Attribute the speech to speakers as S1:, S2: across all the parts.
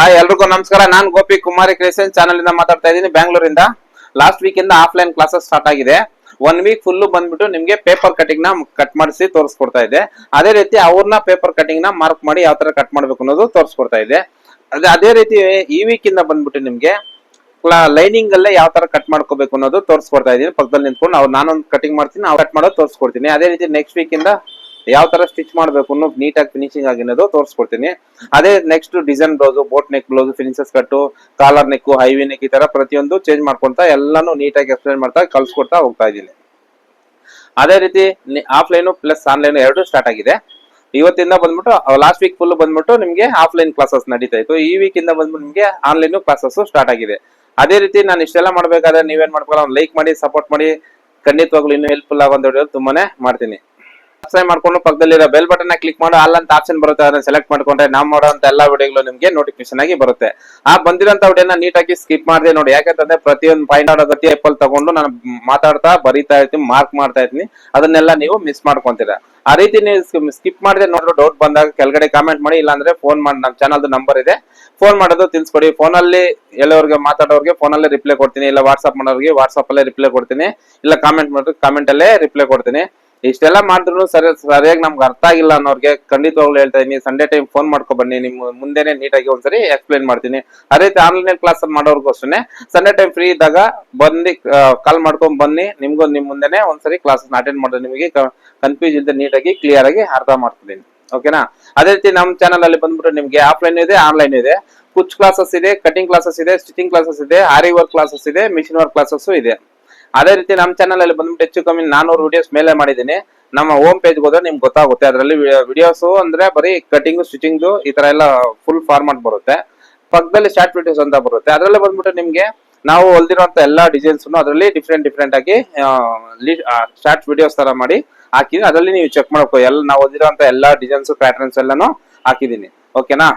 S1: Hi ಎಲ್ರಿಗೂ ನಮಸ್ಕಾರ. ನಾನ್ ಗೋಪಿ ಕುಮಾರಿ ಕ್ರಿಯೇಷನ್ ಚಾನಲ್ ಇಂದ ಮಾತಾಡ್ತಾ ಇದ್ದೀನಿ. ಬ್ಯಾಂಗ್ಳೂರಿಂದ. ಲಾಸ್ಟ್ ವೀಕ್ ಇಂದ ಆಫ್ಲೈನ್ ಕ್ಲಾಸಸ್ ಸ್ಟಾರ್ಟ್ ಆಗಿದೆ. ಒನ್ ವೀಕ್ ಫುಲ್ ಬಂದ್ಬಿಟ್ಟು ನಿಮ್ಗೆ ಪೇಪರ್ ಕಟಿಂಗ್ನ ಕಟ್ ಮಾಡಿಸಿ ತೋರಿಸ್ಕೊಡ್ತಾ ಇದೆ. ಅದೇ ರೀತಿ ಅವ್ರನ್ನ ಪೇಪರ್ ಕಟಿಂಗ್ನ ಮಾರ್ಕ್ ಮಾಡಿ ಯಾವ ತರ ಕಟ್ ಮಾಡ್ಬೇಕು ಅನ್ನೋದು ತೋರಿಸ್ಕೊಡ್ತಾ ಇದೆ. ಅದೇ ಅದೇ ರೀತಿ ಈ ವೀಕ್ ಇಂದ ಬಂದ್ಬಿಟ್ಟು ನಿಮ್ಗೆ ಲೈನಿಂಗ್ ಅಲ್ಲೇ ಯಾವ ತರ ಕಟ್ ಮಾಡ್ಕೋಬೇಕು ಅನ್ನೋದು ತೋರಿಸ್ಕೊಡ್ತಾ ಇದೀನಿ ಪಕ್ಕದಲ್ಲಿ ನಿಂತ್ಕೊಂಡು ಅವ್ರು ನಾನೊಂದು ಕಟಿಂಗ್ ಮಾಡ್ತೀನಿ, ಅವ್ರು ಕಟ್ ಮಾಡೋದು ತೋರಿಸ್ಕೊಡ್ತೀನಿ. ಅದೇ ರೀತಿ ನೆಕ್ಸ್ಟ್ ವೀಕ್ ಇಂದ ಯಾವ ತರ ಸ್ಟಿಚ್ ಮಾಡ್ಬೇಕು ಅನ್ನೋ ನೀಟಾಗಿ ಫಿನಿಶಿಂಗ್ ಆಗಿರೋದು ತೋರಿಸ್ಕೊಡ್ತೀನಿ. ಅದೇ next design blouse boat neck blouse finishes ಕಟ್ಟು ಕಾಲರ್ ನೆಕ್ ಹೈವಿ ನೆಕ್ ಈ ತರ ಪ್ರತಿಯೊಂದು ಚೇಂಜ್ ಮಾಡ್ಕೊಳ್ತಾ ಎಲ್ಲಾನು ನೀಟಾಗಿ ಎಕ್ಸ್ಪ್ಲೈನ್ ಮಾಡ್ತಾ ಕಳ್ಸ್ಕೊಡ್ತಾ ಹೋಗ್ತಾ ಇದ್ದೀನಿ. ಅದೇ ರೀತಿ ಆಫ್ಲೈನ್ ಪ್ಲಸ್ ಆನ್ಲೈನ್ ಎರಡು ಸ್ಟಾರ್ಟ್ ಆಗಿದೆ. ಇವತ್ತಿಂದ ಬಂದ್ಬಿಟ್ಟು ಲಾಸ್ಟ್ ವೀಕ್ ಫುಲ್ ಬಂದ್ಬಿಟ್ಟು ನಿಮ್ಗೆ ಆಫ್ಲೈನ್ ಕ್ಲಾಸಸ್ ನಡೀತಾ ಇತ್ತು ಈ ವೀಕ್ ಇಂದ ಬಂದ್ಬಿಟ್ಟು ನಿಮ್ಗೆ ಆನ್ಲೈನ್ ಕ್ಲಾಸಸ್ ಸ್ಟಾರ್ಟ್ ಆಗಿದೆ. ಅದೇ ರೀತಿ ನಾನು ಇಷ್ಟೆಲ್ಲ ಮಾಡ್ಬೇಕಾದ್ರೆ ನೀವೇನ್ ಮಾಡ್ಕೊಳ್ಳೋ ಲೈಕ್ ಮಾಡಿ ಸಪೋರ್ಟ್ ಮಾಡಿ, ಖಂಡಿತವಾಗ್ಲೂ ಇನ್ನೂ ಹೆಲ್ಪ್ಫುಲ್ ಆಗೋ ವಿಡಿಯೋ ತುಂಬಾನೇ ಮಾಡ್ತೀನಿ. ಸಬ್ಸ್ಕ್ರೈಬ್ ಮಾಡ್ಕೊಂಡು ಪಕ್ಕದಲ್ಲಿರೋ ಬೆಲ್ ಬಟನ್ ಕ್ಲಿಕ್ ಮಾಡಿ. ಅಲ್ಲ ಅಂತ ಆಪ್ಷನ್ ಬರುತ್ತೆ. ಅದನ್ನ ಸೆಲೆಕ್ಟ್ ಮಾಡ್ಕೊಂಡ್ರೆ ನಾವು ಮಾಡುವಂತ ಎಲ್ಲಾ ವಿಡಿಯೋಗಳು ನಿಮ್ಗೆ ನೋಟಿಫಿಕೇಶನ್ ಆಗಿ ಬರುತ್ತೆ. ಆ ಬಂದಿರೋಂತ ವಿಡಿಯೋನ ನೀಟಾಗಿ ಸ್ಕಿಪ್ ಮಾಡಿದೆ ನೋಡಿ. ಯಾಕಂತಂದ್ರೆ ಪ್ರತಿಯೊಂದು ಪಾಯಿಂಟ್ ಆಡೋ ಗತಿ ಆಪಲ್ ತಗೊಂಡು ನಾನು ಮಾತಾಡ್ತಾ ಬರೀತಾ ಇರ್ತೀನಿ ಮಾರ್ಕ್ ಮಾಡ್ತಾ ಇರ್ತೀನಿ. ಅದನ್ನೆಲ್ಲ ನೀವು ಮಿಸ್ ಮಾಡ್ಕೊಂತೀರಾ. ಆ ರೀತಿ ನೀವು ಸ್ಕಿಪ್ ಮಾಡಿದ್ರೆ ನೋಡಿದ್ರೆ ಡೌಟ್ ಬಂದಾಗ ಕೆಳಗಡೆ ಕಾಮೆಂಟ್ ಮಾಡಿ. ಇಲ್ಲಾಂದ್ರೆ ಫೋನ್ ಮಾಡಿ ನಮ್ಮ ಚಾನಲ್ದು ನಂಬರ್ ಇದೆ. ಫೋನ್ ಮಾಡೋದು ತಿಳಿಸ್ಕೊಡಿ ಫೋನಲ್ಲಿ ಎಲ್ಲವರಿಗೆ ಮಾತಾಡೋರಿಗೆ ಫೋನಲ್ಲೇ ರಿಪ್ಲೈ ಕೊಡ್ತೀನಿ. ಇಲ್ಲ ವಾಟ್ಸ್ಆಪ್ ಮಾಡೋರಿಗೆ ವಾಟ್ಸ್ಆಪ್ ಅಲ್ಲೇ ರಿಪ್ಲೈ ಕೊಡ್ತೀನಿ. ಇಲ್ಲ ಕಾಮೆಂಟ್ ಮಾಡೋರಿಗೆ ಕಾಮೆಂಟ್ ಅಲ್ಲೇ ರಿಪ್ಲೈ ಕೊಡ್ತೀನಿ. ಇಷ್ಟೆಲ್ಲ ಮಾಡಿದ್ರು ಸರಿ, ಸರಿಯಾಗಿ ನಮ್ಗೆ ಅರ್ಥ ಆಗಿಲ್ಲ ಅನ್ನೋರಿಗೆ ಖಂಡಿತವಾಗ್ಲೂ ಹೇಳ್ತಾ ಇದೀನಿ. ಸಂಡೇ ಟೈಮ್ ಫೋನ್ ಮಾಡ್ಕೊ ಬನ್ನಿ. ನಿಮ್ಮ ಮುಂದೆನೆ ನೀಟಾಗಿ ಒಂದ್ಸರಿ ಎಕ್ಸ್ಪ್ಲೈನ್ ಮಾಡ್ತೀನಿ. ಅದೇ ರೀತಿ ಆನ್ಲೈನ್ ಕ್ಲಾಸ್ ಮಾಡೋರ್ಗೂ ಅಷ್ಟೇ ಸಂಡೇ ಟೈಮ್ ಫ್ರೀ ಇದ್ದಾಗ ಬಂದು ಕಾಲ್ ಮಾಡ್ಕೊಂಡ್ ಬನ್ನಿ. ನಿಮ್ಗೂ ನಿಮ್ ಮುಂದೆನೆ ಒಂದ್ಸರಿ ಕ್ಲಾಸ್ ಅಟೆಂಡ್ ಮಾಡಿದ್ರೆ ನಿಮಗೆ ಕನ್ಫ್ಯೂಸ್ ಇಲ್ಲದೆ ನೀಟಾಗಿ ಕ್ಲಿಯರ್ ಆಗಿ ಅರ್ಥ ಮಾಡ್ತಿದ್ದೀನಿ ಓಕೆನಾ ಅದೇ ರೀತಿ ನಮ್ಮ ಚಾನಲ್ ಅಲ್ಲಿ ಬಂದ್ಬಿಟ್ಟು ನಿಮ್ಗೆ ಆಫ್ಲೈನ್ ಇದೆ ಆನ್ಲೈನ್ ಇದೆ. ಕುಚ್ ಕ್ಲಾಸಸ್ ಇದೆ ಕಟಿಂಗ್ ಕ್ಲಾಸಸ್ ಇದೆ ಸ್ಟಿಚಿಂಗ್ ಕ್ಲಾಸಸ್ ಇದೆ ಆರಿ ವರ್ಕ್ ಕ್ಲಾಸಸ್ ಇದೆ ಮಿಷಿನ್ ವರ್ಕ್ ಕ್ಲಾಸಸ್ ಇದೆ. ಅದೇ ರೀತಿ ನಮ್ಮ ಚಾನಲ್ ಅಲ್ಲಿ ಬಂದ್ಬಿಟ್ಟು ಹೆಚ್ಚು ಕಮ್ಮಿ ನಾನೂರು ವಿಡಿಯೋಸ್ ಮೇಲೆ ಮಾಡಿದ್ದೀನಿ. ನಮ್ಮ ಹೋಮ್ ಪೇಜ್ ಹೋದ್ರೆ ನಿಮ್ಗೆ ಗೊತ್ತಾಗುತ್ತೆ. ಅದರಲ್ಲಿ ವಿಡಿಯೋಸ್ ಅಂದ್ರೆ ಬರೀ ಕಟಿಂಗ್ ಸ್ಟಿಚಿಂಗ್ ಈ ತರ ಎಲ್ಲ ಫುಲ್ ಫಾರ್ಮಾಟ್ ಬರುತ್ತೆ. ಪಕ್ಕದಲ್ಲಿ ಶಾರ್ಟ್ ವಿಡಿಯೋಸ್ ಅಂತ ಬರುತ್ತೆ. ಅದರಲ್ಲೇ ಬಂದ್ಬಿಟ್ಟು ನಿಮ್ಗೆ ನಾವು ಹೊಲ್ದಿರುವಂತ ಎಲ್ಲಾ ಡಿಸೈನ್ಸ್ ಅದರಲ್ಲಿ ಡಿಫ್ರೆಂಟ್ ಡಿಫ್ರೆಂಟ್ ಆಗಿ ಶಾರ್ಟ್ ವಿಡಿಯೋಸ್ ತರ ಮಾಡಿ ಹಾಕಿದ್ರೆ ಅದರಲ್ಲಿ ನೀವು ಚೆಕ್ ಮಾಡ್ಕೋ. ಎಲ್ಲ ನಾವು ಹೊಲ್ದಿರುವಂತ ಎಲ್ಲಾ ಡಿಸೈನ್ಸ್ ಪ್ಯಾಟರ್ನ್ಸ್ ಎಲ್ಲಾನು ಹಾಕಿದೀನಿ. ಓಕೆನಾ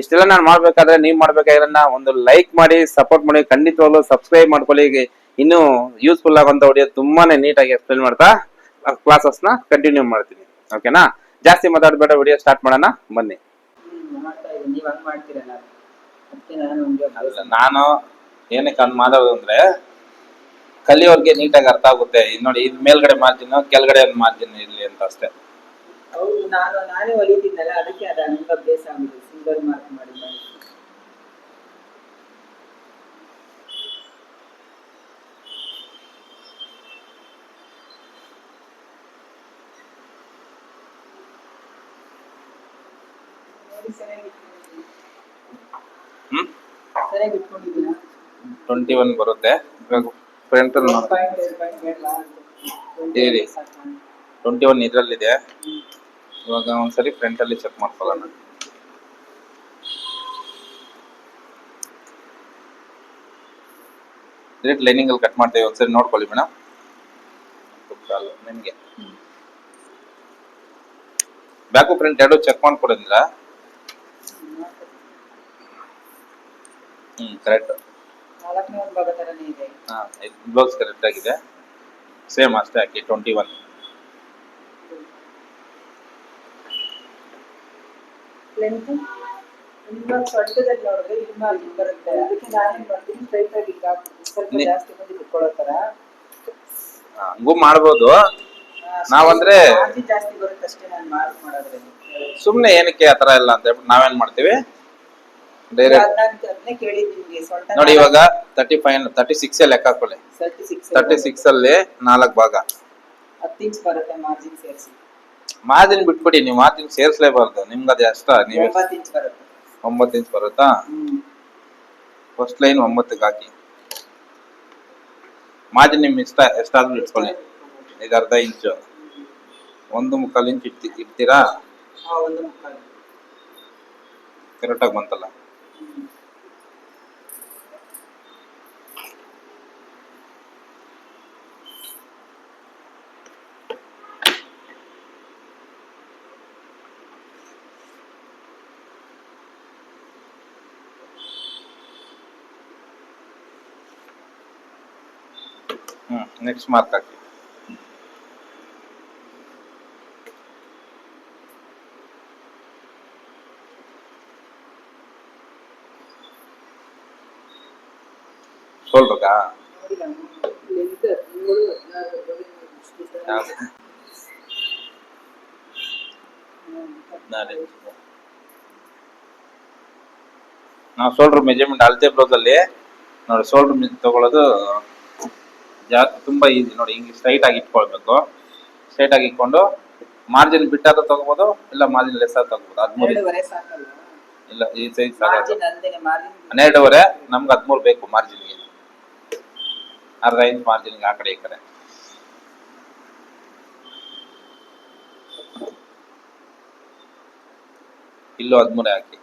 S1: ಇಷ್ಟೆಲ್ಲ ನಾನು ಮಾಡ್ಬೇಕಾದ್ರೆ ನೀವ್ ಮಾಡ್ಬೇಕಾದ್ರೆ ಒಂದು ಲೈಕ್ ಮಾಡಿ ಸಪೋರ್ಟ್ ಮಾಡಿ. ಖಂಡಿತವಾಗ್ಲೂ ಸಬ್ಸ್ಕ್ರೈಬ್ ಮಾಡ್ಕೊಳ್ಳಿ. ಇನ್ನು ಯೂಸ್ಫುಲ್ ಆಗುವಂತ ವಿಡಿಯೋ ತುಂಬಾನೇ ನೀಟಾಗಿ ಎಕ್ಸ್ಪ್ಲೇನ್ ಮಾಡ್ತಾ ಕ್ಲಾಸಸ್ನ ಕಂಟಿನ್ಯೂ ಮಾಡ್ತೀನಿ. ಓಕೆನಾ ಜಾಸ್ತಿ ಮಾತಾಡಬೇಡ ವಿಡಿಯೋ ಸ್ಟಾರ್ಟ್ ಮಾಡೋಣ. ಬನ್ನಿ.
S2: ನಾನು
S1: ಏನಕ್ಕೆ ಹಂಗ್ ಮಾತಾಡೋದು ಅಂದ್ರೆ ಕಲಿಯೋರ್ಗೆ ನೀಟಾಗಿ ಅರ್ಥ ಆಗುತ್ತೆ. ನೋಡಿ, ಇದ್ ಮೇಲ್ಗಡೆ ಮಾರ್ಜಿನ್ ಕೆಳಗಡೆ ಒಂದು ಮಾರ್ಜಿನ್ ಇರ್ಲಿ ಅಂತ ಅಷ್ಟೇ.
S2: ನಾನು, ನಾನೇ ಅದಕ್ಕೆ ಅಭ್ಯಾಸ ಆಗಿದೆ ಸಿಂಗಲ್ ಮಾರ್ಕ್ ಮಾಡಿ ಮಾಡಿ ನೋಡಿ, ಸರಿಯಾಗಿ ಇಟ್ಕೊಂಡಿದ್ದೀನಿ.
S1: ಹ್ಮ್
S2: ಸರಿಯಾಗಿ ಇಟ್ಕೊಂಡಿದ್ದೀನಾ
S1: ಟ್ವೆಂಟಿ ಒನ್ ಬರುತ್ತೆ ಫ್ರಂಟ್ ಅಲ್ಲಿ ನೋಡಿ. ಟ್ವೆಂಟಿ ಒನ್ ಇದ್ರಲ್ಲಿದೆ. ಇವಾಗ ಒಂದ್ಸರಿ ಫ್ರಂಟ್ ಅಲ್ಲಿ ಚೆಕ್ ಮಾಡ್ಕೊಳ್ಳೋಣ. ಡೈರೆಕ್ಟ್ ಲೈನಿಂಗ್ ಅಲ್ಲಿ ಕಟ್ ಮಾಡ್ತೇವೆ ಒಂದ್ಸರಿ ನೋಡ್ಕೊಳ್ಳಿ ಮೇಡಮ್ ನಿಮ್ಗೆ. ಬ್ಯಾಕು ಪ್ರಿಂಟ್ ಎರಡು ಚೆಕ್ ಮಾಡ್ಕೊಡಿದ್ರ ಹ್ಮ್ ಕರೆಕ್ಟ್
S2: ಇದೆ.
S1: ಹಾ ಬ್ಲೌಸ್ ಕರೆಕ್ಟ್ ಆಗಿದೆ. ಸೇಮ್ ಅಷ್ಟೇ ಹಾಕಿ ಟ್ವೆಂಟಿ ಒನ್
S2: ಲೆಂತ್ ಇವಾಗ ಸೊಂಟದಲ್ಲಿ ನೋಡಿದ್ರೆ ಇದು ಮಾರ್ಜಿನ್ ಬರುತ್ತೆ. ಅದಕ್ಕೆ ನಾನೇನ್ ಮಾಡ್ತೀನಿ ಸ್ಟ್ರೈಟ್ ಆಗಿ ಹಿಂಗ್ ಹಾಕ್ಬಿಡ್ತೀನಿ. ಸ್ವಲ್ಪ
S1: ನೀ-
S2: ಜಾಸ್ತಿ ಮಂದಿ ಕುತ್ಕೊಳ್ಳೋ ತರ
S1: ಹಂಗೂ ಮಾಡ್ಬೋದು. ನಾವಂದ್ರೆ-
S2: ಮಾರ್ಜಿನ್ ಜಾಸ್ತಿ ಬರುತ್ತೆ ಅಷ್ಟೇ ನಾನು ಮಾರ್ಕ್ ಮಾಡೋದ್ರಲ್ಲಿ.
S1: ಸುಮ್ನೆ ಏನಕ್ಕೆ ಆತರ ಇಲ್ಲ ಅಂತ ಹೇಳ್ಬಿಟ್ಟು ನಾವೇನ್ ಮಾಡ್ತೀವಿ? ಡೈರೆಕ್ಟ್ ನೋಡಿ ಇವಾಗ ತರ್ಟಿ ಫೈವ್ ತರ್ಟಿ ಸಿಕ್ಸ್ ಲೆಕ್ಕ ಹಾಕೊಳ್ಳಿ.
S2: ತರ್ಟಿ ಸಿಕ್ಸ್
S1: ಅಲ್ಲಿ ನಾಲ್ಕು ಭಾಗ.
S2: ಮಾರ್ಜಿನ್
S1: ಬಿಟ್ಬಿಡಿ ನೀವು ಮಾರ್ಜಿನ್ ಸೇರಿಸಲೇಬಾರ್ದು. ನಿಮ್ಗೆ ಅದು ಅಷ್ಟ ನೀವು
S2: ಒಂಬತ್ತು ಇಂಚ್ ಬರುತ್ತೆ.
S1: ಫಸ್ಟ್ ಲೈನ್ ಒಂಬತ್ತಕ್ಕೆ ಹಾಕಿ. ಮಾರ್ಜಿನ್ ನಿಮ್ಗೆ ಇಷ್ಟ ಎಷ್ಟಾದ್ರೂ ಇಟ್ಕೊಳ್ಳಿ. ಈಗ ಅರ್ಧ ಇಂಚು ಒಂದು ಮುಕ್ಕಾಲು ಇಂಚ್ ಇಡ್ತಿ ಇಡ್ತೀರಾ? ಕರೆಕ್ಟಾಗಿ ಬಂತಲ್ಲ.
S2: ಹ್ಮ್.
S1: ಹ್ಮ್ ನೆಕ್ಸ್ಟ್ ಮಾರ್ಕ್ ಹಾಕಿ ಶೋಲ್ಡ್ರಗಾ
S2: ನೋಡಿಲ್ಲ ಲೆಂತ್ ಹದಿನೇಳು ಹದಿನಾರು ಹದಿನೇಳು ಇಷ್ಟು ದಿವಸ. ಹ್ಮ್.
S1: ನಾವು ಶೋಲ್ಡರ್ ಮೆಜರ್ಮೆಂಟ್ ಅಳತೆ ಬ್ಲೌಸಲ್ಲಿ ನೋಡಿ ಶೋಲ್ಡರ್ ತಗೊಳ್ಳೋದು ಜಾ ತುಂಬಾ ಈಸಿ ನೋಡಿ ಹಿಂಗೆ ಸ್ಟ್ರೈಟ್ ಆಗಿ ಇಟ್ಕೊಳ್ಬೇಕು ಸ್ಟ್ರೈಟ್ ಆಗಿ ಇಟ್ಕೊಂಡು ಮಾರ್ಜಿನ್ ಬಿಟ್ಟಾದ್ರೂ ತಗೋಬೋದು ಇಲ್ಲ ಮಾರ್ಜಿನ್ ಲೆಸ್ ಆದ್ರೂ ತಗೋಬೋದು ಹದಿಮೂರು ಇಲ್ಲ ಈ ಸೈಜ್ ಹನ್ನೆರಡುವರೆ ನಮ್ಗೆ ಹದಿಮೂರು ಬೇಕು ಮಾರ್ಜಿನ್ಗೆ ಅರ್ಧ ಇಂಚ್ ಮಾರ್ಜಿನ್ಗೆ ಆ ಕಡೆ ಈ ಕಡೆ. ಇಲ್ಲೂ ಹದಿಮೂರೇ ಹಾಕಿ.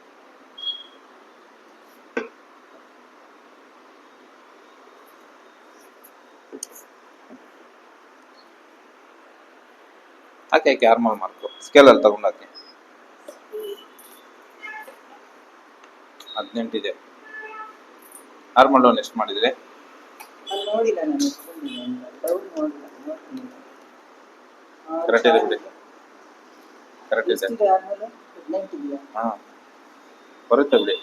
S1: ಹಾಕಿ ಹಾಕಿ ಆರ್ಮಲ್ ಮಾರ್ಕು ಸ್ಕೇಲಲ್ಲಿ ತಗೊಂಡು ಹಾಕಿ. ಹದಿನೆಂಟಿದೆ. ಆರ್ಮಲ್ ಲೋನ್ ಎಷ್ಟು ಮಾಡಿದ್ರಿ?
S2: ನೋಡಿಲ್ಲ ನಾನು ನೋಡಿಲ್ಲ ನೋಡ್ತೀನಿ.
S1: ಕರೆಕ್ಟ್ ಇದೆ ಬಿಡಿ. ಕರೆಕ್ಟ್ ಇದೆ.
S2: ಎಷ್ಟಿದೆ ಆದ್ಮೇಲೆ? ಹದಿನೆಂಟು ಇದೆಯಾ?
S1: ಹಾ. ಬರುತ್ತೆ ಬಿಡಿ.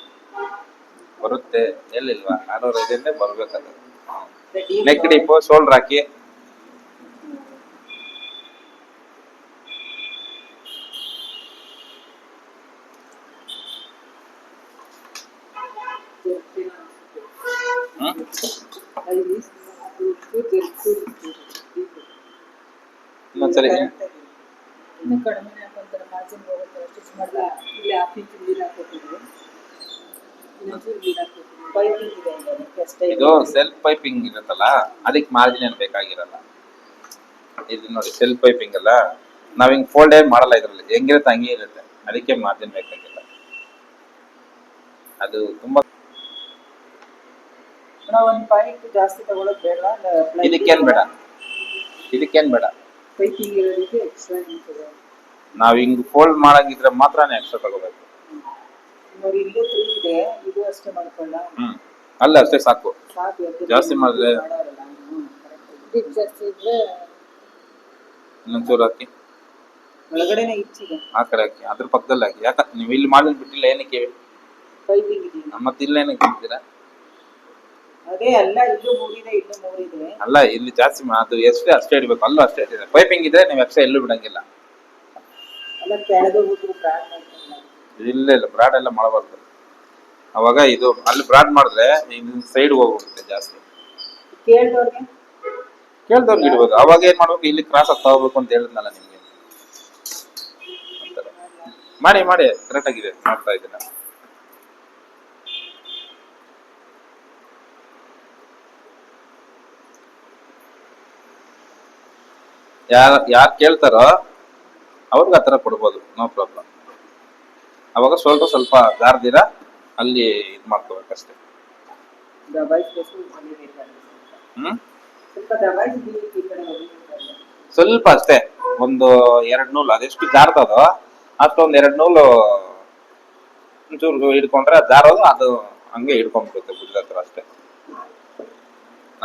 S1: ಬರುತ್ತೆ. ಎಲ್ಲಿಲ್ವಾ? ನಾನೂರ ಐದರಿಂದ ಬರ್ಬೇಕಾದ್ರೆ ನೆಕ್ ಡಿಪ್ ಶೋಲ್ಡ್ರ್ ಹಾಕಿ ಹ್ಮ್ ಇನ್ನೊಂದ್ಸರಿ
S2: ಇನ್ನು ಕಡಿಮೆ ಹಾಕೊಂತಾರೆ ಮಾರ್ಜಿನ್ ಹೋಗುತ್ತೆ ಸ್ಟಿಚ್ ಮಾಡಲ್ಲ ಇಲ್ಲಿ ಹಾಫ್ ಇಂಚ್ ನೀರು ಹಾಕೋತೀನಿ ಇನ್ನೊಂಚೂರು ನೀರು ಹಾಕೋತೀನಿ ಪೈಪಿಂಗ್ ಇದೆ ಈಗ ಅದಕ್ಕೆ ಅಷ್ಟೇ
S1: ಇದು ಸೆಲ್ಫ್ ಪೈಪಿಂಗ್ ಇರುತ್ತಲ್ಲ ಅದಕ್ಕೆ ಮಾರ್ಜಿನ್ ಏನು ಬೇಕಾಗಿರಲ್ಲ? ಇದು ನೋಡಿ ಸೆಲ್ಫ್ ಪೈಪಿಂಗ್ ಅಲ್ಲ. ನಾವ್ ಹಿಂಗ್ ಫೋಲ್ಡ್ ಏನ್ ಮಾಡಲ್ಲ ಇದ್ರಲ್ಲಿ ಹೆಂಗಿರುತ್ತೆ ಹಂಗೆ ಇರುತ್ತೆ. ಅದಕ್ಕೆ ಮಾರ್ಜಿನ್ ಬೇಕಾಗಿಲ್ಲ. ಅದು ತುಂಬಾ
S2: ಒಂದು ಪಾಯಿಂಟ್ ಜಾಸ್ತಿ ತಗೊಳ್ಳೋದು ಬೇಡ
S1: ಇದಕ್ಕೇನ್ ಬೇಡ. ಇದಕ್ಕೇನ್ ಬೇಡ.
S2: ಪೈಪಿಂಗ್ ಇರೋದಕ್ಕೆ ಎಕ್ಸ್ಟ್ರಾ
S1: ನಾವ್ ಹಿಂಗ್ ಫೋಲ್ಡ್ ಮಾಡಂಗಿದ್ರೆ ಮಾತ್ರನೇ ಎಕ್ಸ್ಟ್ರಾ ತಗೋಬೇಕು.
S2: ನೋಡಿ ಇಲ್ಲೂ ಫ್ರೀ ಇದೆ ಇದು ಅಷ್ಟೇ ಮಾಡ್ಕೊಳ್ಳ
S1: ಹ್ಮ್. ಅಲ್ಲ ಅಷ್ಟೇ ಸಾಕು. ಜಾಸ್ತಿ ಮಾಡಿದ್ರೆ- ಇನ್ನೊಂಚೂರು ಹಾಕಿ. ಆ ಕಡೆ ಹಾಕಿ ಅದ್ರ ಪಕ್ಕದಲ್ಲಿ ಹಾಕಿ. ಯಾಕ ನೀವು ಇಲ್ಲಿ ಮಾಡಿದ್ ಬಿಟ್ಟಿಲ್ಲ ಏನಕ್ಕೆ?
S2: ಮತ್ತಿಲ್ಲ
S1: ಮತ್ತೆ ಇಲ್ಲ ಏನಕ್ಕೆ ಬಿಡ್ತೀರಾ
S2: ಅಲ್ಲ ಇಲ್ಲೂ
S1: ಜಾಸ್ತಿ ಅದು ಎಷ್ಟೇ ಅಷ್ಟೇ ಇಡಬೇಕು. ಅಲ್ಲೂ ಅಷ್ಟೇ ಇಟ್ಟಿದೆ ಪೈಪಿಂಗ್ ಇದ್ರೆ ನೀವು ಎಕ್ಸ್ಟ್ರಾ ಎಲ್ಲೂ ಬಿಡಂಗಿಲ್ಲ. ಇಲ್ಲ ಇಲ್ಲ ಬ್ರಾಡ್ ಎಲ್ಲ ಮಾಡಬಾರ್ದು. ಅವಾಗ ಇದು ಅಲ್ಲಿ ಬ್ರಾಡ್ ಮಾಡಿದ್ರೆ ಸೈಡ್ ಹೋಗ್ಬಿಡುತ್ತೆ ಜಾಸ್ತಿ.
S2: ಕೇಳ್ದವ್ರಿಗೆ?
S1: ಇಡ್ಬೋದು ಅವಾಗ ಏನ್ ಮಾಡ್ಬೇಕು? ಇಲ್ಲಿ ಕ್ರಾಸ್ ಆಗ್ತಾ ಹೋಗ್ಬೇಕು ಅಂತ ಹೇಳಿದ್ನಲ್ಲ ನಿಮ್ಗೆ. ಮಾಡಿ ಮಾಡಿ ಕರೆಕ್ಟ್ ಆಗಿದೆ. ಮಾಡ್ತಾ ಇದ್ದೀನಿ. ಯಾರ್ ಯಾರ ಕೇಳ್ತಾರೋ ಅವ್ರಿಗೆ ಆ ಥರ ಕೊಡ್ಬೋದು. ನೋ ಪ್ರಾಬ್ಲಮ್ ಅವಾಗ ಸ್ವಲ್ಪ ಸ್ವಲ್ಪ ಜಾರ್ದಿರ ಅಲ್ಲಿ ಇದು ಮಾಡ್ಕೋಬೇಕಷ್ಟೇ ಹ್ಮ್?
S2: ಸ್ವಲ್ಪ
S1: ಅಷ್ಟೇ. ಒಂದು ಎರಡು ನೂಲು ಅದೆಷ್ಟು ಜಾರ್ತದೋ ಅಷ್ಟೊಂದು ಎರಡು ನೂಲು ಒಂಚೂರು ಹಿಡ್ಕೊಂಡ್ರೆ ಜಾರೋದು ಅದು ಹಂಗೆ ಹಿಡ್ಕೊಂಡ್ಬಿಡುತ್ತೆ ಭುಜದ ಹತ್ರ ಅಷ್ಟೇ.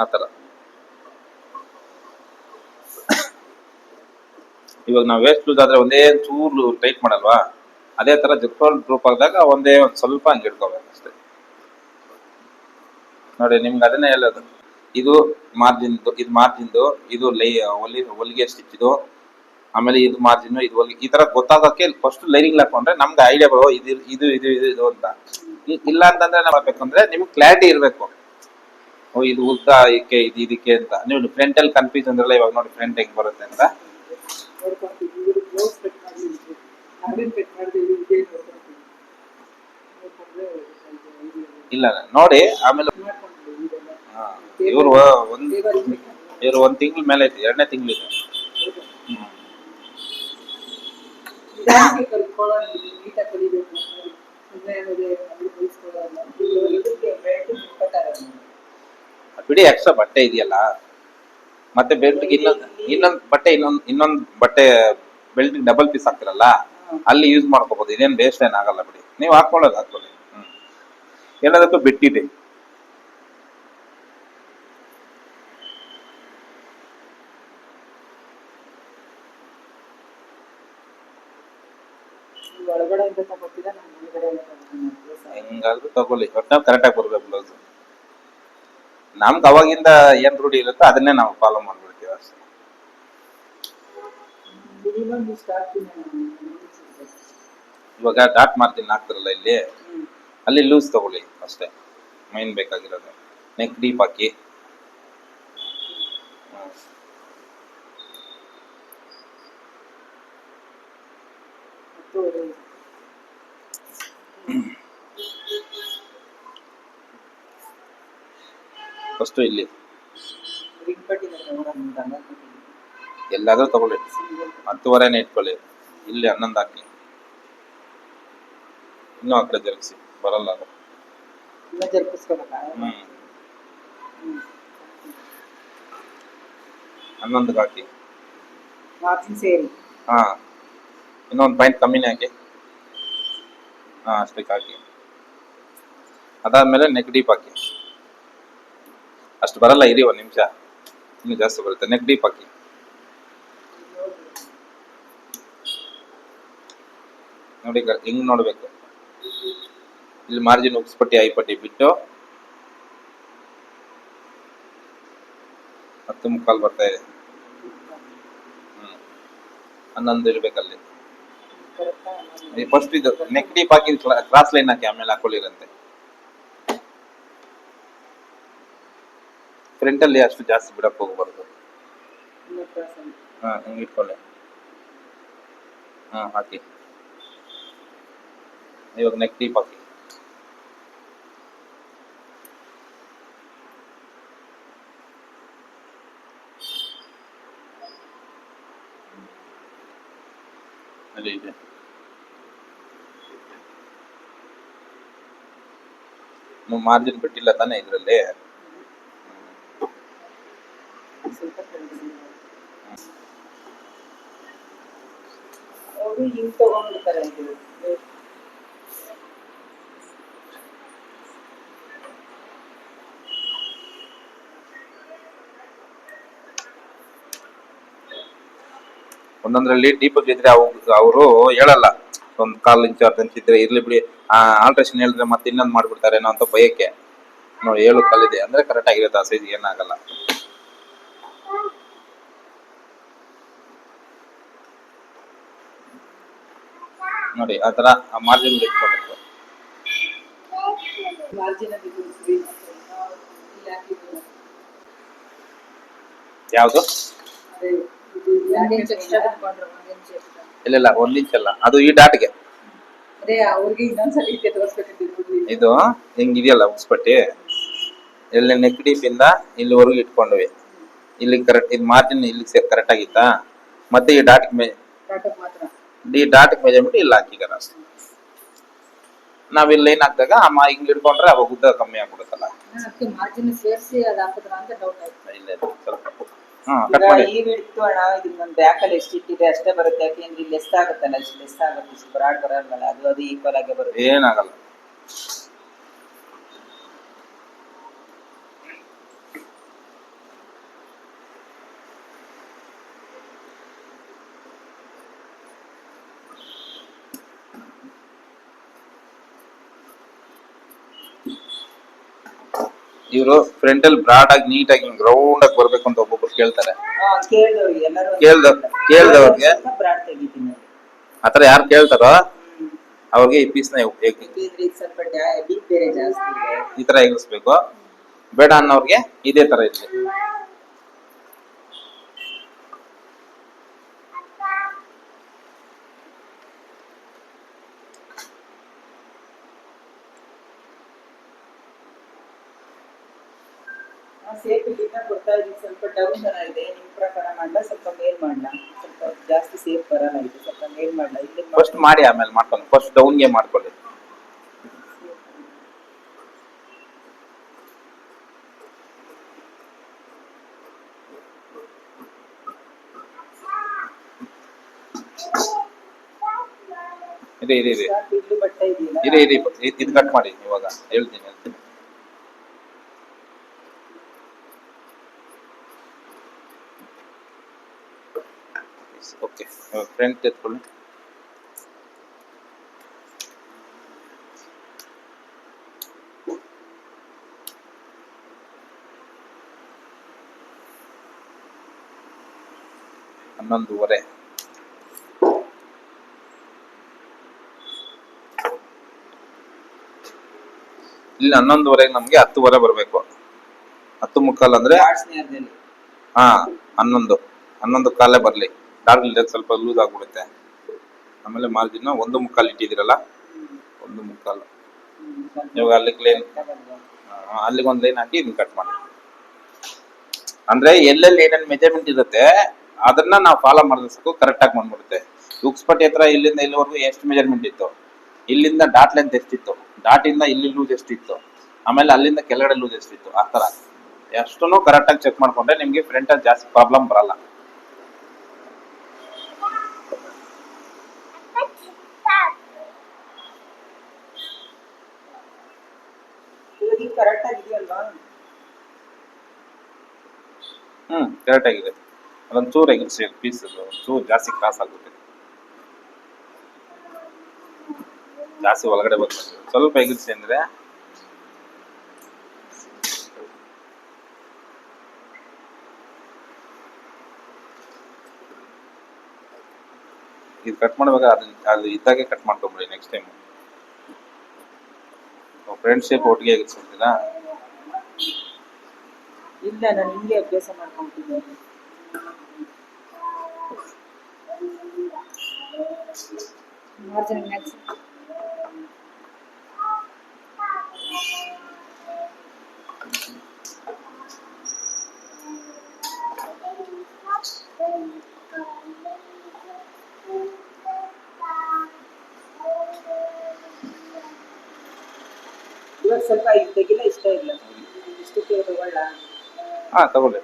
S1: ಥರ. ಇವಾಗ ನಾವು ವೇಸ್ಟ್ ಲೂಸ್ ಆದರೆ ಒಂದೇ ಚೂರು ಟೈಟ್ ಮಾಡಲ್ವಾ? ಅದೇ ತರ ಜಿಪ್ರೋಲ್ ಗ್ರೂಪ್ ಆದಾಗ ಒಂದೇ ಒಂದು ಸ್ವಲ್ಪ ಹಂಚಿಡ್ಕೋಬೇಕು ಅಷ್ಟೇ. ನೋಡಿ, ನಿಮ್ಗೆ ಅದನ್ನೇ ಹೇಳೋದು. ಇದು ಮಾರ್ಜಿನ್ದು ಇದು ಮಾರ್ಜಿನ್ದು, ಇದು ಲೈ ಹೊಲಿ ಹೊಲಿಗೆ ಸ್ಟಿಚ್ ಇದು. ಆಮೇಲೆ ಇದು ಮಾರ್ಜಿನ್ ಇದು ಹೊಲಿಗೆ ಈ ತರ ಗೊತ್ತಾಗಕ್ಕೆ ಫಸ್ಟ್ ಲೈನಿಂಗ್ ಹಾಕೊಂಡ್ರೆ ನಮ್ಗೆ ಐಡಿಯಾ ಬರೋ ಇದು ಇದು ಇದು ಇದು ಇದು ಅಂತ. ಇಲ್ಲ ಅಂತಂದ್ರೆ ಮಾಡ್ಬೇಕಂದ್ರೆ ನಿಮ್ಗೆ ಕ್ಲಾರಿಟಿ ಇರಬೇಕು. ಓ, ಇದು ಉದ್ದ, ಇದಕ್ಕೆ, ಇದು ಇದಕ್ಕೆ ಅಂತ. ನೀವು ಫ್ರಂಟ್ ಅಲ್ಲಿ ಕನ್ಫ್ಯೂಸ್ ಅಂದ್ರಲ್ಲ ಇವಾಗ ನೋಡಿ ಫ್ರಂಟ್ ಹೆಂಗ್ ಬರುತ್ತೆ ಅಂತ
S2: ನೋಡ್ಕೊಂತೀವಿ ಇವರು ಬ್ಲೌಸ್ ಕಟ್ ಮಾಡಿದ್ರು ಇದೇ
S1: ಇಲ್ಲ, ನೋಡಿ, ಆಮೇಲೆ ಇವರು ಒಂದ್ ಇವ್ರು ಒಂದ್ ತಿಂಗಳ ಮೇಲೆ ಐತಿ, ಎರಡನೇ ತಿಂಗಳಿದೆ
S2: ಬೆಲ್ಟ್
S1: ಬಿಡಿ, ಎಕ್ಸ್ಟ್ರಾ ಬಟ್ಟೆ ಇದೆಯಲ್ಲ? ಮತ್ತೆ ಬೆಲ್ಟ್ಗೆ ಇನ್ನೊಂದ್ ಇನ್ನೊಂದ್ ಬಟ್ಟೆ ಇನ್ನೊಂದು ಇನ್ನೊಂದು ಬಟ್ಟೆ ಬೆಲ್ಟ್ ಡಬಲ್ ಪೀಸ್ ಹಾಕ್ತಿರಲ್ಲ? ಅಲ್ಲಿ ಯೂಸ್ ಮಾಡ್ಕೋಬಹುದು ಇದೇನ್ ವೇಸ್ಟ್ ಏನ್ ಆಗಲ್ಲ ಬಿಡಿ. ನೀವು ಹಾಕೊಳ್ಳೋದು ಹಾಕೊಳ್ಳಿ. ಹ್ಮ್. ಎಲ್ಲದಕ್ಕೂ ಬಿಟ್ಟಿದೆ.
S2: ನೀವು
S1: ಹೆಂಗಾದ್ರೂ ತಗೊಳ್ಳಿ. ಒಟ್ನಲ್ಲಿ ಕರೆಕ್ಟಾಗಿ ಬರ್ಬೇಕು ಬ್ಲೌಸ್ ನಮ್ಗೆ ಅವಾಗಿಂದ ಏನ್ ರೂಢಿ ಇರುತ್ತೋ ಅದನ್ನೇ ನಾವು ಫಾಲೋ ಮಾಡ್ಬಿಡ್ತೀವಿ ಅಷ್ಟೇ. ಇವಾಗ ಡಾಟ್ ಮಾರ್ಜಿನ್ ಹಾಕ್ತಾರಲ್ಲ ಇಲ್ಲಿ ಅಲ್ಲಿ ಲೂಸ್ ತಗೊಳ್ಳಿ ಅಷ್ಟೇ ಮೈನ್ ಬೇಕಾಗಿರೋದು. ನೆಕ್ ಡೀಪ್ ಹಾಕಿ. ಫಸ್ಟು ಇಲ್ಲಿ. ಎಲ್ಲಾದ್ರೂ ತಗೊಳ್ಳಿ. ಹತ್ತುವರೆನೇ ಇಟ್ಕೊಳ್ಳಿ. ಇಲ್ಲಿ ಹನ್ನೊಂದು ಹಾಕಿ. ಇನ್ನೂ ಆ ಕಡೆ ಜರುಗಿಸಿ ಬರಲ್ಲ ಅದು. ಹ್ಮ್. ಹನ್ನೊಂದಕ್ಕೆ ಹಾಕಿ
S2: ಮಾರ್ಜಿನ್ ಸೇರಿ.
S1: ಹಾ. ಇನ್ನೊಂದು ಪಾಯಿಂಟ್ ಕಮ್ಮಿನೇ ಹಾಕಿ. ಹಾ ಅಷ್ಟಕ್ಕೆ ಹಾಕಿ. ಅದಾದ್ಮೇಲೆ ನೆಕ್ ಡೀಪ್ ಹಾಕಿ. ಅಷ್ಟು ಬರಲ್ಲ ಇರಿ ಒಂದು ನಿಮಿಷ. ಇನ್ನು ಜಾಸ್ತಿ ಬರುತ್ತೆ. ನೆಕ್ ಡೀಪ್ ಹಾಕಿ. ನೋಡಿ ಈಗ ಹಿಂಗ್ ನೋಡ್ಬೇಕು? ಇಲ್ಲಿ ಮಾರ್ಜಿನ್ ಉಗ್ಸ್ಪಟ್ಟಿ ಐಪಟ್ಟಿ ಬಿಟ್ಟು ಹತ್ತು ಮುಕ್ಕಾಲು ಬರ್ತಾ ಇದೆ. ಹ್ಮ್. ಹನ್ನೊಂದು ಇರ್ಬೇಕಲ್ಲಿ ಫಸ್ಟ್ ಇದು ನೆಕ್ ಡೀಪ್ ಹಾಕಿ ಕ್ರಾಸ್ ಲೈನ್ ಹಾಕಿ ಆಮೇಲೆ ಹಾಕೊಳ್ಳಿರಂತೆ. ಫ್ರಂಟ್ ಅಲ್ಲಿ ಅಷ್ಟು ಜಾಸ್ತಿ ಬಿಡಕ್ ಹೋಗ್ಬಾರ್ದು. ಹಾ ಹಿಂಗ್ ಇಟ್ಕೊಳ್ಳಿ. ಹಾ ಹಾಕಿ. ಇವಾಗ ನೆಕ್ ಡೀಪ್ ಹಾಕಿ ಅಲ್ಲಿ ಇದೆ ನೀವು ಮಾರ್ಜಿನ್ ಬಿಟ್ಟಿಲ್ಲ ತಾನೇ ಇದರಲ್ಲಿ
S2: ಅವರು ಹಿಂಗ್ ತಗೊಂಡ್ಬಿಡ್ತಾರೆ
S1: ಒಂದೊಂದ್ರಲ್ಲಿ ಡೀಪ್ ಇದ್ರೆ ಅವರು ಹೇಳಲ್ಲ. ಒಂದ್ ಕಾಲ್ ಇಂಚು ಅರ್ಧ ಇದ್ರೆ ಇರ್ಲಿ ಬಿಡಿ, ಆ ಆಲ್ಟ್ರೇಷನ್ ಹೇಳಿದ್ರೆ ಮತ್ತೆ ಇನ್ನೊಂದ್ ಮಾಡ್ಬಿಡ್ತಾರೇನೋ ಅಂತ ಭಯಕ್ಕೆ ನೋಡಿ, ಏಳು ಕಾಲಿದೆ ಅಂದ್ರೆ ಕರೆಕ್ಟ್ ಆಗಿರುತ್ತೆ ಆ ಸೈಜ್ ಏನಾಗಲ್ಲ. ನೋಡಿ, ಆ ತರ ಮಾರ್ಜಿನ್ ಇಟ್ಕೊಬೇಕು. ಯಾವುದು?
S2: ಇಲ್ಲಿ.
S1: ಇಲ್ಲ ಒಂದ್ ಇಂಚ್ ಅಲ್ಲ. ಅದು ಈ ಡಾಟ್ಗೆ ಇದು ಹಿಂಗಿದೆಯಲ್ಲ ಉಕ್ಸ್ಪಟ್ಟಿ ಇಲ್ಲಿ ನೆಕ್ ಡೀಪ್ ಇಂದ ಇಲ್ಲಿವರೆಗೂ ಇಟ್ಕೊಂಡ್ವಿ. ಇಲ್ಲಿ ಕರೆಕ್ಟ್ ಇದು ಮಾರ್ಜಿನ್ ಇಲ್ಲಿ ಕರೆಕ್ಟ್ ಆಗಿತ್ತಾ? ಮತ್ತೆ ಈ ಡಾಟ್ ಈ ಡಾಟ್ ಮೆಜರ್ಮೆಂಟ್ ಇಲ್ಲಿ ಹಾಕಿಗಾರ ಅಷ್ಟೇ ನಾವ್ ಇಲ್ಲಿ ಲೈನ್ ಹಾಕಿದಾಗ ಆ ಮಾ ಹಿಂಗ್ ಇಟ್ಕೊಂಡ್ರೆ ಅವಾಗ ಉದ್ದ ಕಮ್ಮಿ ಆಗ್ಬಿಡುತ್ತಲ್ಲ. ಇಲ್ಲ ಸ್ವಲ್ಪ ಕಟ್ ಮಾಡಿ.
S3: ಈ ಬಿಡ್ತು ಅಣ್ಣ ಇದು ನನ್ನ ಬ್ಯಾಕಲ್ಲಿ ಎಷ್ಟು ಇಟ್ಟಿದೆ ಅಷ್ಟೇ ಬರುತ್ತೆ. ಯಾಕೆಂದ್ರೆ ಇಲ್ಲಿ ಲೆಸ್ ಆಗುತ್ತಲ್ಲ ಇಷ್ಟು ಲೆಸ್ ಆಗುತ್ತೆ. ಇಷ್ಟು ಬ್ರಾಡ್ ಬರಲ್ವಲ್ಲ ಅದು ಅದು ಈಕ್ವಲ್ ಆಗಿ ಬರುತ್ತೆ.
S1: ಏನಾಗಲ್ಲ. ಇವರು ಫ್ರಂಟ್ ಅಲ್ಲಿ ಬ್ರಾಡ್ ಆಗಿ ನೀಟ್ ಆಗಿ ರೌಂಡ್ ಆಗಿ ಬರ್ಬೇಕು ಅಂತ ಒಬ್ಬೊಬ್ರು ಕೇಳ್ತಾರೆ. ಕೇಳ್ದ- ಕೇಳ್ದವ್ರಿಗೆ? ಆತರ ಯಾರು ಕೇಳ್ತಾರೋ ಅವ್ರಿಗೆ ಈ ಪೀಸ್ನ
S3: ಇದೆ.
S1: ಈ ತರ ಎಗ್ಸ್ಬೇಕು ಬೇಡ ಅನ್ನೋರ್ಗೆ ಇದೇ ತರ ಇರ್ಲಿ
S3: ಸೇಫ್ ಇಲ್ಲಿಂದ ಕೊಡ್ತಾ ಇದ್ದೀನಿ ಸ್ವಲ್ಪ ಡೌನ್ ಚೆನ್ನಾಗಿದೆ ನಿಮ್ಮ ಪ್ರಕಾರ ಮಾಡ್ಲಾ? ಸ್ವಲ್ಪ ಮೇಲ್ ಮಾಡ್ಲಾ? ಸ್ವಲ್ಪ ಜಾಸ್ತಿ ಸೇಫ್ ಬರಲ್ಲ ಇದು ಸ್ವಲ್ಪ ಮೇಲ್ ಮಾಡ್ಲಾ? ಇಲ್ಲಿ
S1: ಫಸ್ಟ್ ಮಾಡಿ ಆಮೇಲೆ ಮಾಡ್ಕೊಂಡು ಫಸ್ಟ್ ಡೌನ್ಗೆ ಮಾಡ್ಕೊಳ್ಳಿ. ಇದೆ ಇದೆ ಇದೆ. ಇದೆ ಇದ್- ಇದ್ ಕಟ್ ಮಾಡಿ ಇವಾಗ. ಹೇಳ್ತೀನಿ. ಫ್ರಂಟ್ ಎತ್ಕೊಳ್ಳಿ. ಹನ್ನೊಂದುವರೆ. ಇಲ್ಲಿ ಹನ್ನೊಂದುವರೆಗೆ ನಮ್ಗೆ ಹತ್ತುವರೆ ಬರ್ಬೇಕು. ಹತ್ತು ಮುಕ್ಕಾಲು ಅಂದ್ರೆ ಹಾ ಹನ್ನೊಂದು. ಹನ್ನೊಂದು ಕಾಲೇ ಬರಲಿ. ಡಾರ್ಕ್ ಸ್ವಲ್ಪ ಲೂಸ್ ಆಗ್ಬಿಡುತ್ತೆ. ಆಮೇಲೆ ಮಾರ್ಜಿನ್ ಒಂದು ಮುಕ್ಕಾಲು ಇಟ್ಟಿದ್ದೀರಲ್ಲ? ಒಂದು ಮುಕ್ಕಾಲು. ಇವಾಗ ಅಲ್ಲಿಗೆ ಲೈನ್ ಅಲ್ಲಿಗೆ ಒಂದು ಲೈನ್ ಹಾಕಿ ಇದನ್ನ ಕಟ್ ಮಾಡಿ. ಅಂದ್ರೆ ಎಲ್ಲೆಲ್ಲಿ ಏನೇನು ಮೆಜರ್ಮೆಂಟ್ ಇರುತ್ತೆ, ಅದನ್ನ ನಾವು ಫಾಲೋ ಮಾಡಿದ್ರೆ ಸಾಕು ಕರೆಕ್ಟ್ ಆಗಿ ಬಂದ್ಬಿಡುತ್ತೆ. ಉಕ್ಸ್ಪಟ್ಟಿ ಹತ್ರ ಇಲ್ಲಿಂದ ಇಲ್ಲಿವರೆಗೂ ಎಷ್ಟು ಮೆಜರ್ಮೆಂಟ್ ಇತ್ತು? ಇಲ್ಲಿಂದ ಡಾಟ್ ಲೆಂತ್ ಎಷ್ಟಿತ್ತು? ಡಾಟ್ ಇಂದ ಇಲ್ಲಿ ಲೂಸ್ ಎಷ್ಟಿತ್ತು? ಆಮೇಲೆ ಅಲ್ಲಿಂದ ಕೆಳಗಡೆ ಲೂಸ್ ಎಷ್ಟಿತ್ತು? ಆ ತರ. ಎಷ್ಟನ್ನು ಕರೆಕ್ಟಾಗಿ ಚೆಕ್ ಮಾಡ್ಕೊಂಡ್ರೆ ನಿಮ್ಗೆ ಫ್ರಂಟ್ ಅಲ್ಲಿ ಜಾಸ್ತಿ ಪ್ರಾಬ್ಲಮ್ ಬರಲ್ಲ.
S3: ಈಗ ಕರೆಕ್ಟ್ ಆಗಿದೆಯಲ್ವಾ?
S1: ಹ್ಮ್ ಕರೆಕ್ಟ್ ಆಗಿದೆ. ಅದೊಂದು ಚೂರು ಎಗಿರಿಸಿ ಪೀಸ್ ಚೂರು ಜಾಸ್ತಿ ಕ್ರಾಸ್ ಆಗುತ್ತೆ. ಜಾಸ್ತಿ ಒಳಗಡೆ ಬರ್ತದೆ. ಸ್ವಲ್ಪ ಎಗಿರಿಸಿ ಅಂದ್ರೆ ಇದು ಕಟ್ ಮಾಡ್ಬೇಕಾದ್ರೆ ಅದು ಇದ್ದಾಗೆ ಕಟ್ ಮಾಡ್ಕೊಂಬಿಡಿ ನೆಕ್ಸ್ಟ್ ಟೈಮ್ ಫ್ರೆಂಡ್ ಶೇಪ್ ಒಟ್ಟಿಗೆ ಎಗಿರಿಸ್ಬಿಡ್ತೀರಾ
S3: ಇಲ್ಲ ನಾನು ಹಿಂಗೆ ಅಭ್ಯಾಸ ಮಾಡ್ಕೊಂತಿದ್ದೇನೆ
S2: ಮಾರ್ಜಿನ್ ಮ್ಯಾಕ್ಸ್
S3: ಸ್ವಲ್ಪ ಇದು ತೆಗಿಲ್ಲ ಇಷ್ಟ ಇಲ್ಲ. ಇಷ್ಟಕ್ಕೆ ತಗೊಳ್ಳ.
S1: ಹಾ ತಗೊಳ್ಳಿ.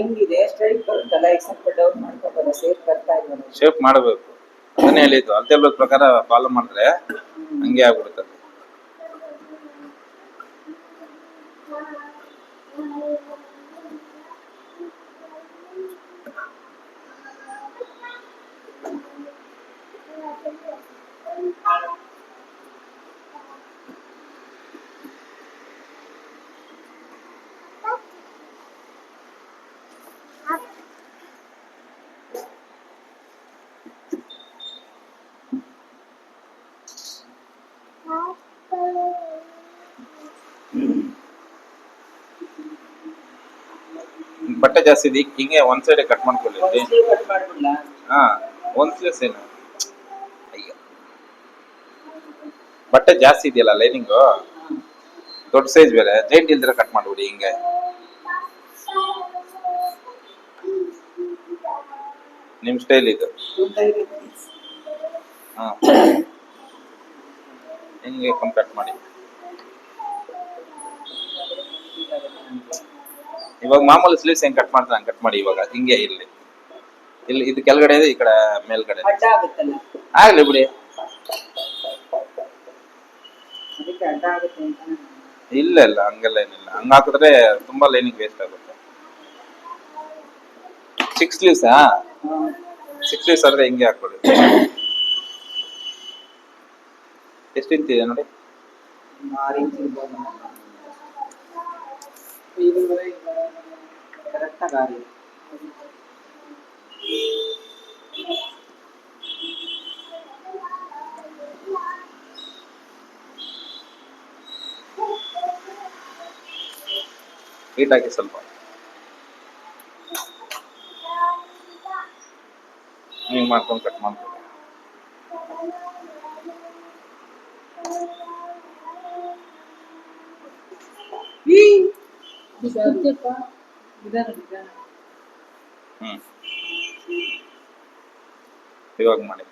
S3: ಹಿಂಗಿದೆ? ಬರುತ್ತಲ್ಲ ಸ್ವಲ್ಪ ಡೌನ್ ಸೇಫ್ ಬರ್ತಾ ಇಲ್ಲ
S1: ಶೇಪ್ ಮಾಡಬೇಕು. ಅದನ್ನೇ ಹೇಳಿದ್ದು ಬರೋದ್ ಪ್ರಕಾರ ಫಾಲೋ ಮಾಡಿದ್ರೆ ಹಂಗೆ ಆಗ್ಬಿಡುತ್ತೆ. ಬಟ್ಟೆ ಜಾಸ್ತಿ ಇದೆ. ಹಿಂಗೆ ಒಂದ್ ಸೈಡ್ ಕಟ್ ಮಾಡ್ಕೊಳ್ಳಿ ಹಾ ಒಂದ್ ಸ್ಲೀವ್ಸ್ ಏನು ಅಯ್ಯೋ. ಬಟ್ಟೆ ಜಾಸ್ತಿ ಇದೆಯಲ್ಲ ಲೈನಿಂಗು ದೊಡ್ಡ ಸೈಜ್ ಬೇರೆ. ಜೈಂಟ್ ಇಲ್ದ್ರೆ ಕಟ್ ಮಾಡ್ಬಿಡಿ ಹಿಂಗೆ. ನಿಮ್ ಸ್ಟೈಲ್ ಇದು. ಹಾ. ಹಿಂಗೆ ಕಟ್ ಮಾಡಿ. ಇವಾಗ ಮಾಮೂಲಿ ಸ್ಲೀವ್ಸ್ ಹೆಂಗ್ ಕಟ್ ಮಾಡ್ತಾರೆ ಕಟ್ ಮಾಡಿ ಇವಾಗ ಹಿಂಗೆ ಇಲ್ಲಿ. ಇಲ್ಲಿ ಇದು ಕೆಳಗಡೆ ಇದೆ ಈ ಕಡೆ ಮೇಲ್ಗಡೆ ಆಗ್ಲಿ ಬಿಡಿ. ಇಲ್ಲ ಇಲ್ಲ ಹಂಗೆಲ್ಲ ಏನಿಲ್ಲ. ಹಂಗ ಹಾಕಿದ್ರೆ ತುಂಬಾ ಲೈನಿಂಗ್ ವೇಸ್ಟ್ ಆಗುತ್ತೆ. ಸಿಕ್ಸ್ ಸ್ಲೀವ್ಸಾ. ಸಿಕ್ಸ್ ಸ್ಲೀವ್ಸ್ ಆದ್ರೆ ಹಿಂಗೆ ಹಾಕೊಳ್ಳಿ ಎಷ್ಟು ನೋಡಿ?
S3: ಒಂದು ಆರು ಇಂಚ್ ಇರ್ಬೋದು ಕರೆಕ್ಟಾಗಿ ಆರು ಇಂಚ್.
S1: ಹೀಟ್ ಹಾಕಿ ಸ್ವಲ್ಪ ಹಿಂಗ್ ಮಾಡ್ಕೊಂಡು ಕಟ್ ಮಾಡ್ಕೊಳ್ಳಿ
S2: ಸತ್ಯಪ್ಪ ನಿಧಾನ ನಿಧಾನ
S1: ಹ್ಮ್. ಇವಾಗ ಮಾಡಿ.